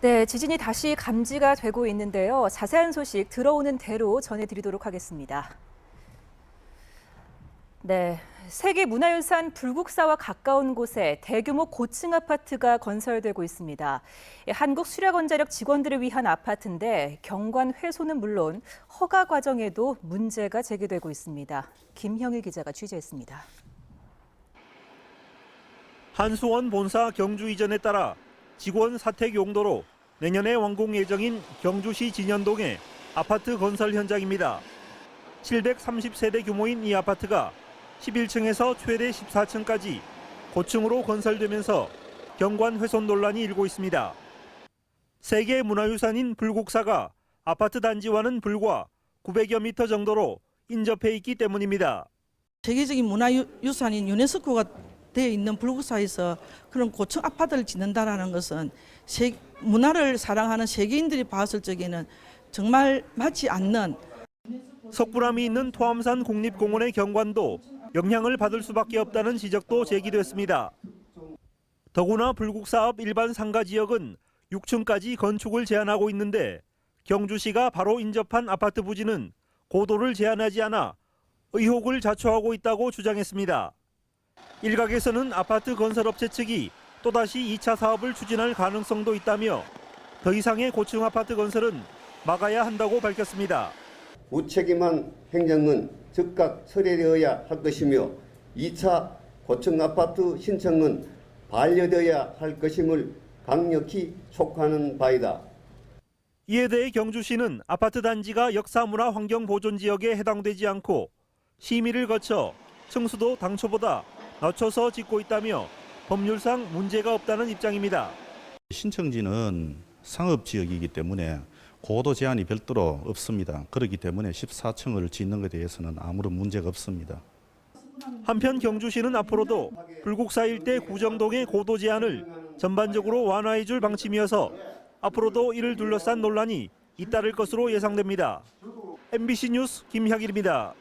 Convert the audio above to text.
네, 지진이 다시 감지가 되고 있는데요. 자세한 소식 들어오는 대로 전해드리도록 하겠습니다. 네, 세계 문화유산 불국사와 가까운 곳에 대규모 고층 아파트가 건설되고 있습니다. 예, 한국 수력원자력 직원들을 위한 아파트인데 경관 훼손은 물론 허가 과정에도 문제가 제기되고 있습니다. 김형일 기자가 취재했습니다. 한수원 본사 경주 이전에 따라 직원 사택 용도로 내년에 완공 예정인 경주시 진현동의 아파트 건설 현장입니다. 730세대 규모인 이 아파트가 11층에서 최대 14층까지 고층으로 건설되면서 경관 훼손 논란이 일고 있습니다. 세계 문화유산인 불국사가 아파트 단지와는 불과 900여 미터 정도로 인접해 있기 때문입니다. 세계적인 문화유산인 유네스코가 되어 있는 불국사에서 그런 고층 아파트를 짓는다라는 것은 세- 문화를 사랑하는 세계인들이 봤을 적에는 정말 맞지 않는 석굴암이 있는 토암산 국립공원의 경관도 영향을 받을 수밖에 없다는 지적도 제기됐습니다. 더구나 불국사업 일반 상가 지역은 6층까지 건축을 제한하고 있는데 경주시가 바로 인접한 아파트 부지는 고도를 제한하지 않아 의혹을 자초하고 있다고 주장했습니다. 일각에서는 아파트 건설업체 측이 또다시 2차 사업을 추진할 가능성도 있다며 더 이상의 고층 아파트 건설은 막아야 한다고 밝혔습니다. 무책임한 행정은 즉각 철회되어야 할 것이며 2차 고층 아파트 신청은 반려되어야 할 것임을 강력히 촉구하는 바이다. 이에 대해 경주시는 아파트 단지가 역사 문화 환경 보존 지역에 해당되지 않고 심의를 거쳐 층수도 당초보다 낮춰서 짓고 있다며 법률상 문제가 없다는 입장입니다. 신청지는 상업 지역이기 때문에 고도 제한이 별도로 없습니다. 그렇기 때문에 14층을 짓는 것에 대해서는 아무런 문제가 없습니다. 한편 경주시는 앞으로도 불국사 일대 구정동의 고도 제한을 전반적으로 완화해 줄 방침이어서 앞으로도 이를 둘러싼 논란이 잇따를 것으로 예상됩니다. MBC 뉴스 김혁일입니다.